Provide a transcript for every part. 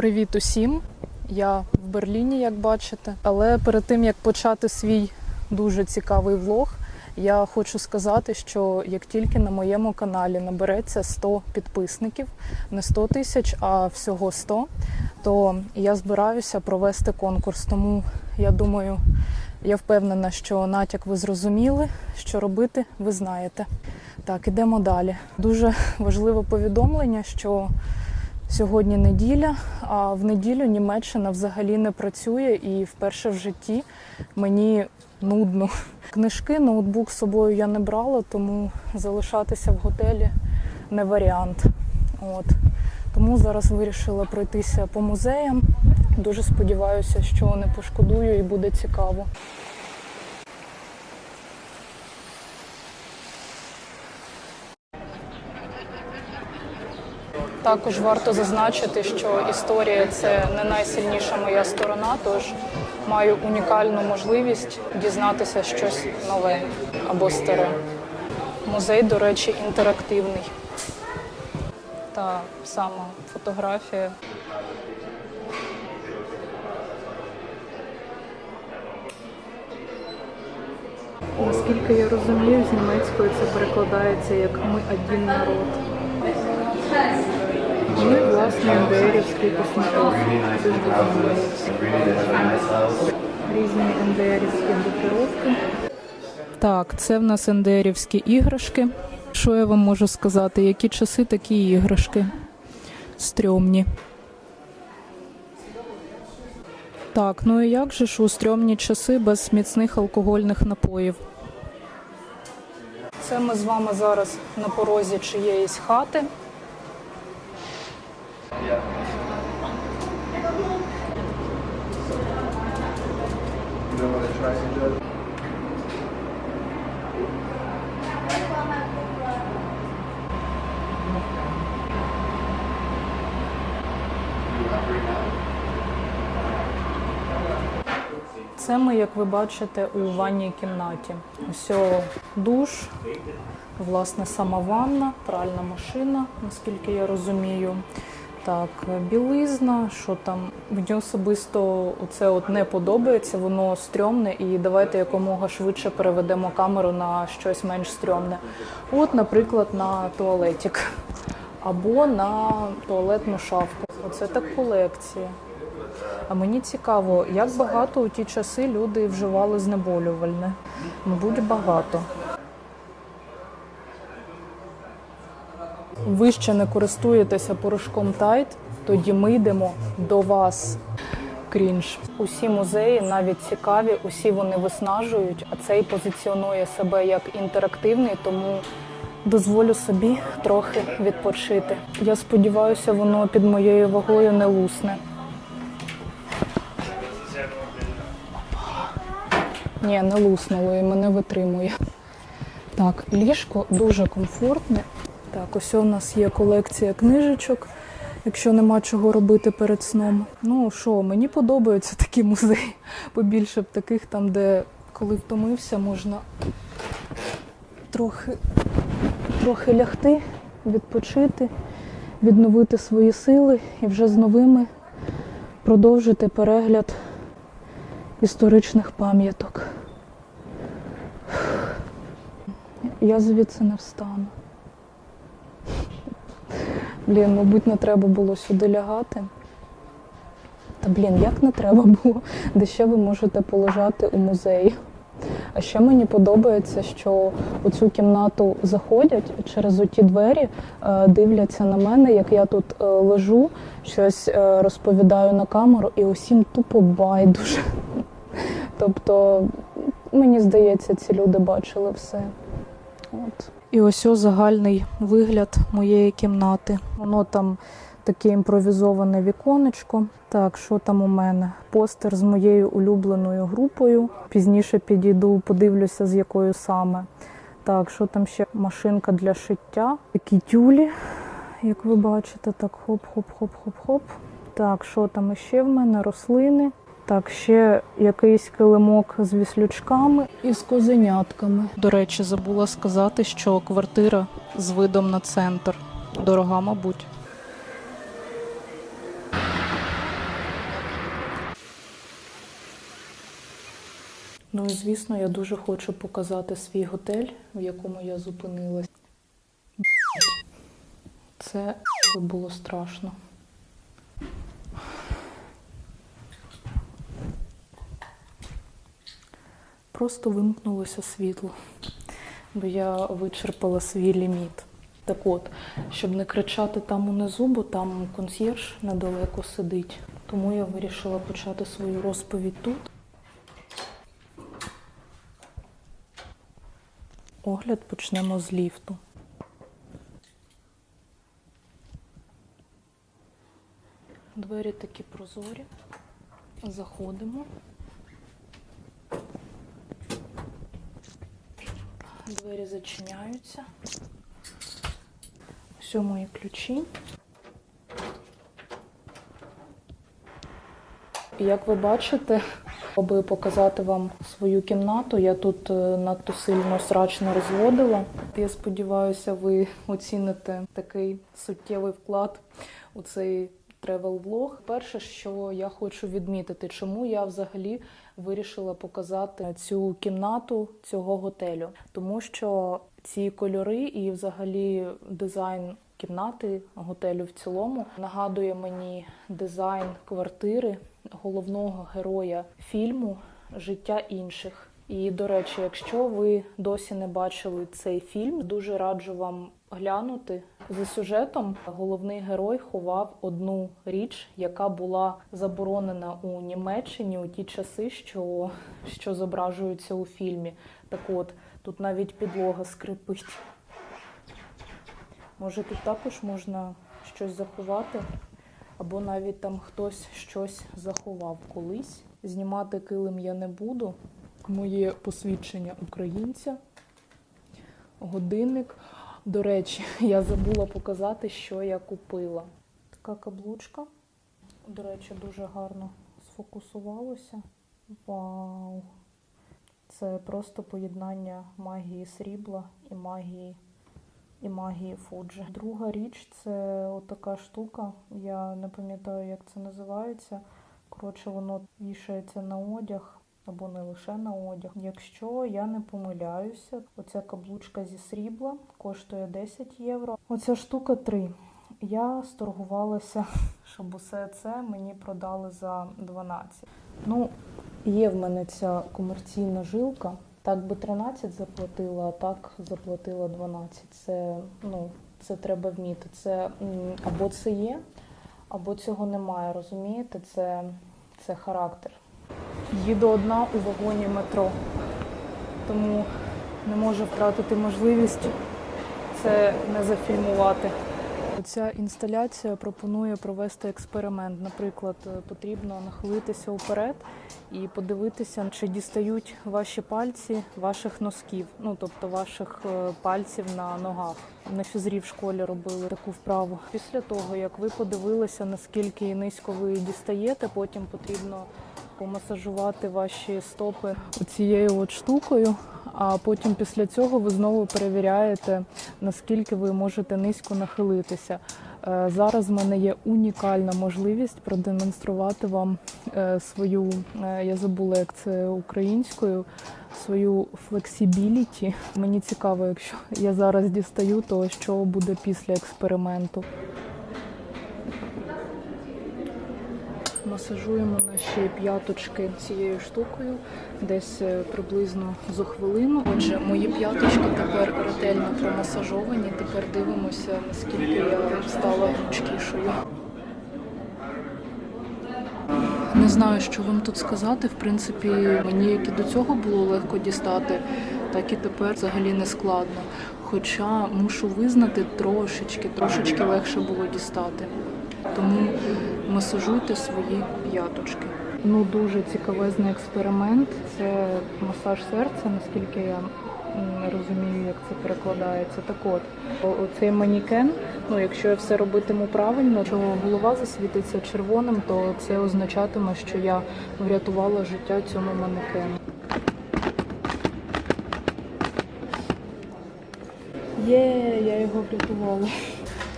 Привіт усім! Я в Берліні, як бачите. Але перед тим як почати свій дуже цікавий влог, я хочу сказати, що як тільки на моєму каналі набереться 100 підписників, не 100 тисяч, а всього 100, то я збираюся провести конкурс. Тому я думаю, я впевнена, що натяк ви зрозуміли, що робити ви знаєте. Так, ідемо далі. Дуже важливе повідомлення, що Сьогодні неділя, а в неділю Німеччина взагалі не працює і вперше в житті мені нудно. Книжки, ноутбук з собою я не брала, тому залишатися в готелі не варіант. От. Тому зараз вирішила пройтися по музеям. Дуже сподіваюся, що не пошкодую і буде цікаво. Також варто зазначити, що історія це не найсильніша моя сторона, тож маю унікальну можливість дізнатися щось нове або старе. Музей, до речі, інтерактивний. Та сама фотографія. Наскільки я розумію, з німецької це перекладається як ми один народ. І, власне, ж подобається. Різні НДРівські групировки. Так, це в нас НДРівські іграшки. Що я вам можу сказати? Які часи такі іграшки? Стрьомні. Так, ну і як же ж у стрьомні часи без міцних алкогольних напоїв? Це ми з вами зараз на порозі чиєїсь хати. Це ми, як ви бачите, у ванній кімнаті. Ось душ, власне, сама ванна, пральна машина, наскільки я розумію. Так, білизна, що там мені особисто це от не подобається, воно стрьомне, і давайте якомога швидше переведемо камеру на щось менш стрьомне. От, наприклад, на туалетик або на туалетну шафку. Оце так колекція. А мені цікаво, як багато у ті часи люди вживали знеболювальне. Мабуть, багато. Ви ще не користуєтеся порошком Тайт, тоді ми йдемо до вас. Крінж. Усі музеї навіть цікаві, усі вони виснажують, а цей позиціонує себе як інтерактивний, тому дозволю собі трохи відпочити. Я сподіваюся, воно під моєю вагою не лусне. Ні, не луснуло і мене витримує. Так, ліжко дуже комфортне. Так, ось у нас є колекція книжечок, якщо нема чого робити перед сном. Ну що, мені подобаються такі музеї. Побільше б таких там, де коли втомився, можна трохи, трохи лягти, відпочити, відновити свої сили і вже з новими продовжити перегляд історичних пам'яток. Я звідси не встану. Блін, мабуть, не треба було сюди лягати. Та блін, як не треба було, де ще ви можете полежати у музеї. А ще мені подобається, що у цю кімнату заходять через оті двері, е, дивляться на мене, як я тут е, лежу, щось е, розповідаю на камеру, і усім тупо байдуже. Тобто, мені здається, ці люди бачили все. От. І ось о загальний вигляд моєї кімнати. Воно там таке імпровізоване віконечко. Так, що там у мене? Постер з моєю улюбленою групою. Пізніше підійду, подивлюся, з якою саме. Так, що там ще машинка для шиття, такі тюлі, як ви бачите, так хоп-хоп-хоп-хоп-хоп. Так, що там ще в мене? Рослини. Так, ще якийсь килимок з віслючками і з козенятками. До речі, забула сказати, що квартира з видом на центр. Дорога, мабуть. Ну і звісно, я дуже хочу показати свій готель, в якому я зупинилась. Це було страшно. Просто вимкнулося світло, бо я вичерпала свій ліміт. Так от, щоб не кричати там унизу, бо там консьєрж недалеко сидить. Тому я вирішила почати свою розповідь тут. Огляд почнемо з ліфту. Двері такі прозорі. Заходимо. Двері зачиняються. Ось мої ключі. Як ви бачите, аби показати вам свою кімнату, я тут е, надто сильно срач не розводила. Я сподіваюся, ви оціните такий суттєвий вклад у цей тревел-влог. Перше, що я хочу відмітити, чому я взагалі вирішила показати цю кімнату цього готелю, тому що ці кольори і взагалі дизайн кімнати готелю в цілому нагадує мені дизайн квартири головного героя фільму Життя інших. І до речі, якщо ви досі не бачили цей фільм, дуже раджу вам глянути. За сюжетом головний герой ховав одну річ, яка була заборонена у Німеччині у ті часи, що, що зображуються у фільмі. Так от, тут навіть підлога скрипить. Може, тут також можна щось заховати, або навіть там хтось щось заховав колись. Знімати килим я не буду. Моє посвідчення українця, годинник. До речі, я забула показати, що я купила. Така каблучка. До речі, дуже гарно сфокусувалося. Вау! Це просто поєднання магії срібла і магії і магії Фуджі. Друга річ це отака штука. Я не пам'ятаю, як це називається. Коротше, воно вішається на одяг або не лише на одяг. Якщо я не помиляюся, оця каблучка зі срібла коштує 10 євро. Оця штука 3. Я сторгувалася, щоб усе це мені продали за 12. Ну, є в мене ця комерційна жилка. Так би 13 заплатила, а так заплатила 12. Це, ну, це треба вміти. Це або це є, або цього немає. Розумієте? Це, це характер. Їду одна у вагоні метро, тому не можу втратити можливість це не зафільмувати. Ця інсталяція пропонує провести експеримент. Наприклад, е, потрібно нахилитися вперед і подивитися, чи дістають ваші пальці ваших носків, ну тобто ваших е, пальців на ногах. На фізрі в школі робили таку вправу. Після того, як ви подивилися, наскільки низько ви дістаєте, потім потрібно помасажувати ваші стопи цією от штукою. А потім після цього ви знову перевіряєте, наскільки ви можете низько нахилитися. Е, Зараз в мене є унікальна можливість продемонструвати вам е, свою, е, я забула, як це українською, свою флексібіліті. Мені цікаво, якщо я зараз дістаю, то що буде після експерименту. Масажуємо наші п'яточки цією штукою, десь е, приблизно за хвилину. Отже, мої п'яточки тепер ретельно промасажовані. Тепер дивимося, наскільки я стала гнучкішою. Не знаю, що вам тут сказати. В принципі, мені як і до цього було легко дістати, так і тепер взагалі не складно. Хоча мушу визнати трошечки, трошечки легше було дістати. Тому масажуйте свої п'яточки. Ну дуже цікавезний експеримент. Це масаж серця, наскільки я розумію, як це перекладається. Так от, оцей манікен, ну якщо я все робитиму правильно, якщо голова засвітиться червоним, то це означатиме, що я врятувала життя цьому манекену. Є, я його врятувала.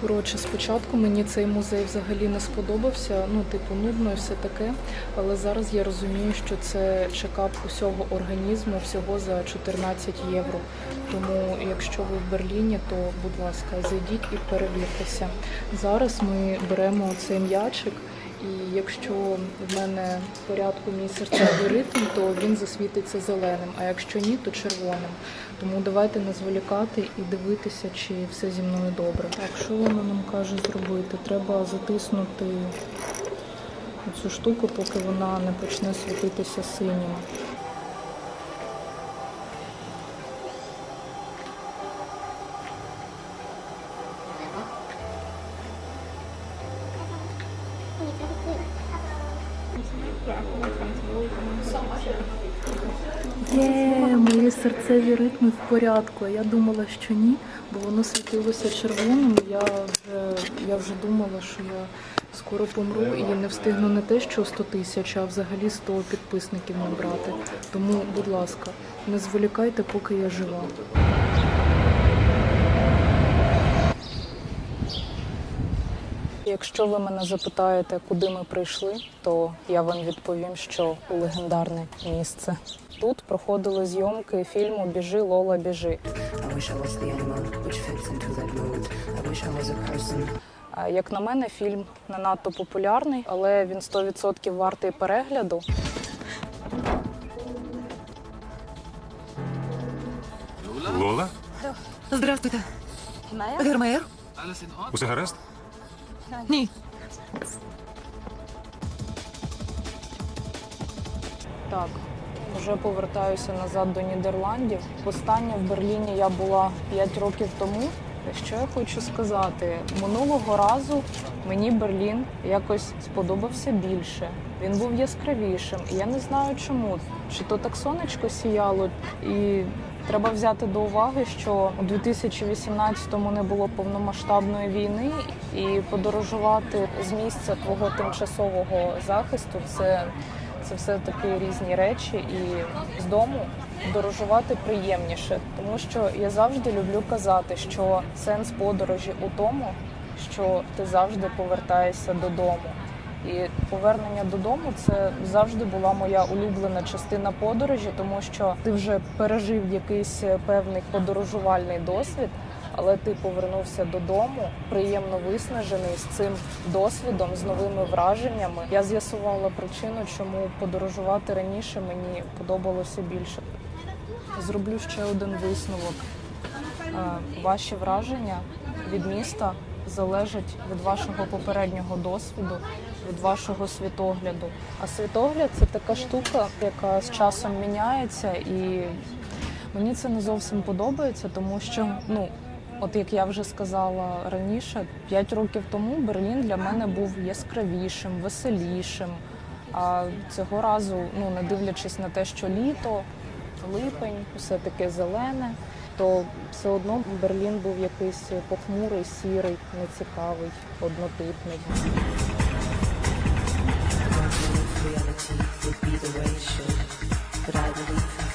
Коротше, спочатку мені цей музей взагалі не сподобався. Ну, типу, нудно і все таке. Але зараз я розумію, що це чекап усього організму всього за 14 євро. Тому, якщо ви в Берліні, то будь ласка, зайдіть і перевіртеся. Зараз ми беремо цей м'ячик. І якщо в мене в порядку мій серцевий ритм, то він засвітиться зеленим, а якщо ні, то червоним. Тому давайте не зволікати і дивитися, чи все зі мною добре. Так, що вона нам каже зробити? Треба затиснути цю штуку, поки вона не почне світитися синім. Є, мої серцеві ритми в порядку. Я думала, що ні, бо воно світилося червоним. Я вже, я вже думала, що я скоро помру і не встигну не те, що 100 тисяч, а взагалі 100 підписників набрати. Тому, будь ласка, не зволікайте, поки я жива. Якщо ви мене запитаєте, куди ми прийшли, то я вам відповім, що у легендарне місце. Тут проходили зйомки фільму Біжи, Лола, біжи. А, Як на мене, фільм не надто популярний, але він 100% вартий перегляду. Лола? Здравствуйте. Гермеєр? Усе гаразд? Ні. Так, вже повертаюся назад до Нідерландів. Востаннє в Берліні я була 5 років тому. Що я хочу сказати? Минулого разу мені Берлін якось сподобався більше. Він був яскравішим. І я не знаю чому. Чи то так сонечко сіяло, і треба взяти до уваги, що у 2018-му не було повномасштабної війни, і подорожувати з місця твого тимчасового захисту це це все таки різні речі, і з дому подорожувати приємніше, тому що я завжди люблю казати, що сенс подорожі у тому, що ти завжди повертаєшся додому. І повернення додому це завжди була моя улюблена частина подорожі, тому що ти вже пережив якийсь певний подорожувальний досвід, але ти повернувся додому, приємно виснажений з цим досвідом, з новими враженнями. Я з'ясувала причину, чому подорожувати раніше мені подобалося більше. Зроблю ще один висновок. Е, Ваші враження від міста залежать від вашого попереднього досвіду, від вашого світогляду. А світогляд це така штука, яка з часом міняється, і мені це не зовсім подобається, тому що ну. От як я вже сказала раніше, 5 років тому Берлін для мене був яскравішим, веселішим. А цього разу, ну не дивлячись на те, що літо, липень, все таке зелене, то все одно Берлін був якийсь похмурий, сірий, нецікавий, однотипний. But I believe.